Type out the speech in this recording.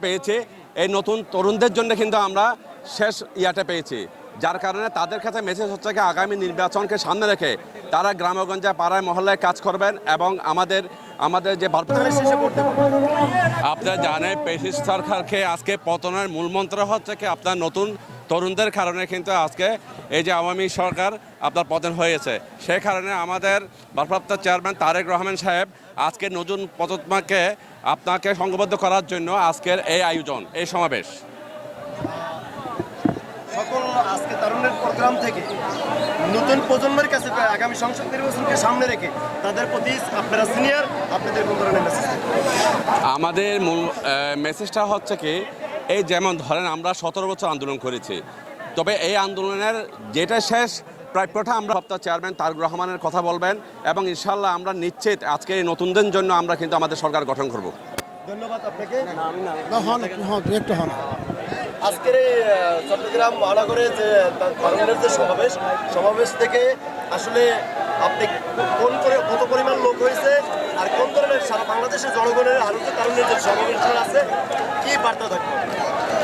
পেয়েছি। এই নতুন তরুণদের জন্য কিন্তু আমরা শেষ ইয়াটা পেয়েছি। যার কারণে তাদের কাছে মেসেজ হচ্ছে কি, আগামী নির্বাচনকে সামনে রেখে তারা গ্রামগঞ্জে, পাড়ায়, মহল্লায় কাজ করবেন এবং আমাদের আমাদের যে আপনারা জানেন পেশিস সরকারকে আজকে পতনের মূল মন্ত্র হচ্ছে কি, আপনার নতুন তরুণদের কারণে কিন্তু আজকে এই যে আওয়ামী সরকার আপনার পতন হয়েছে। সেই কারণে আমাদের ভারপ্রাপ্ত চেয়ারম্যান তারেক রহমান সাহেব আজকে নতুন প্রজন্মকে আপনাকে সংঘবদ্ধ করার জন্য আজকের এই আয়োজন, এই সমাবেশ। প্রোগ্রাম থেকে নতুন প্রজন্মের কাছে আগামী সংসদ নির্বাচনকে সামনে রেখে তাদের প্রতি আপনারা সিনিয়র আপনাদের কোন ধরনের মেসেজ আমাদের মূল মেসেজটা হচ্ছে কি এই যেমন ধরেন আমরা সতেরো বছর আন্দোলন করেছি তবে এই আন্দোলনের যেটা শেষ প্রায় প্রাপ্যটা আমরা সপ্তাহ চেয়ারম্যান তারক রহমানের কথা বলবেন এবং ইনশাল্লাহ আমরা নিশ্চিত আজকে এই নতুনদের জন্য আমরা কিন্তু আমাদের সরকার গঠন করব। ধন্যবাদ আপনাকে। আজকের এই চট্টগ্রাম মহানগরে যে কর্মের যে সমাবেশ সমাবেশ থেকে আসলে আপনি কোন করে কত পরিমাণ লোক হয়েছে আর কোন ধরনের সারা বাংলাদেশের জনগণের আরও যে যে সমাবেশ আছে, কি বার্তা থাকবে?